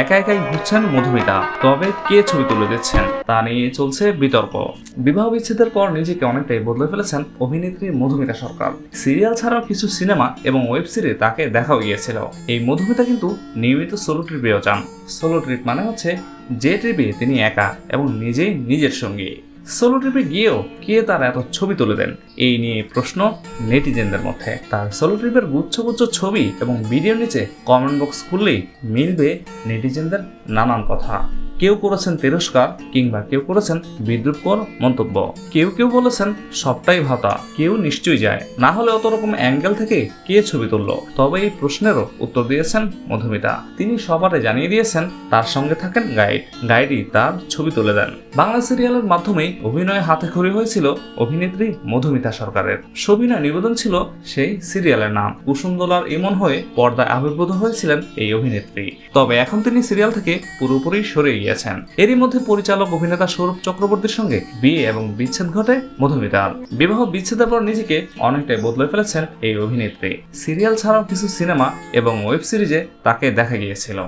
একা একাই ঘুরছেন মধুমিতা। তবে কে ছবি তুলে দিচ্ছেন? তা নিয়ে চলছে বিতর্ক। বিবাহ বিচ্ছেদের পর নিজেকে অনেকটাই বদলে ফেলেছেন অভিনেত্রী মধুমিতা সরকার। সিরিয়াল ছাড়াও কিছু সিনেমা এবং ওয়েব সিরিজ তাকে দেখাও গিয়েছিল। এই মধুমিতা কিন্তু নিয়মিত সোলো ট্রিপেও যান। সোলো ট্রিপ মানে হচ্ছে যে ট্রিপে তিনি একা এবং নিজেই নিজের সঙ্গী। সোলো ট্রিপে গিয়েও কে তার এত ছবি তুলে দেন? এই নিয়ে প্রশ্ন নেটিজেনদের মধ্যে। তার সোলো ট্রিপের গুচ্ছ গুচ্ছ ছবি এবং ভিডিও নিচে কমেন্ট বক্স খুললেই মিলবে নেটিজেনদের নানান কথা। কেউ করেছেন তিরস্কার কিংবা কেউ করেছেন বিদ্রুপকর মন্তব্য। কেউ কেউ বলেছেন সবটাই ভাতা, কেউ নিশ্চয়ই যায়। না হলে অত রকম অ্যাঙ্গেল থেকে কে ছবি তুলল? তবে এই প্রশ্নেরও উত্তর দিয়েছেন মধুমিতা। তিনি সবারে জানিয়ে দিয়েছেন, তার সঙ্গে থাকেন গাইড। গাইডই তার ছবি তুলে দেন। বাংলা সিরিয়ালের মাধ্যমেই অভিনয়ে হাতে খড়ি হয়েছিল অভিনেত্রী মধুমিতা সরকারের। সবিনয় নিবেদন ছিল সেই সিরিয়ালের নাম। কুসুমদোলার ইমন হয়ে পর্দায় আবির্ভূত হয়েছিলেন এই অভিনেত্রী। তবে এখন তিনি সিরিয়াল থেকে পুরোপুরি সরে গিয়েছেন এরই মধ্যে পরিচালক অভিনেতা সৌরভ চক্রবর্তীর সঙ্গে বিয়ে এবং বিচ্ছেদ ঘটে মধুমিতার। বিবাহ বিচ্ছেদের পর নিজেকে অনেকটাই বদলে ফেলেছেন এই অভিনেত্রী। সিরিয়াল ছাড়াও কিছু সিনেমা এবং ওয়েব সিরিজে তাকে দেখা গিয়েছিল।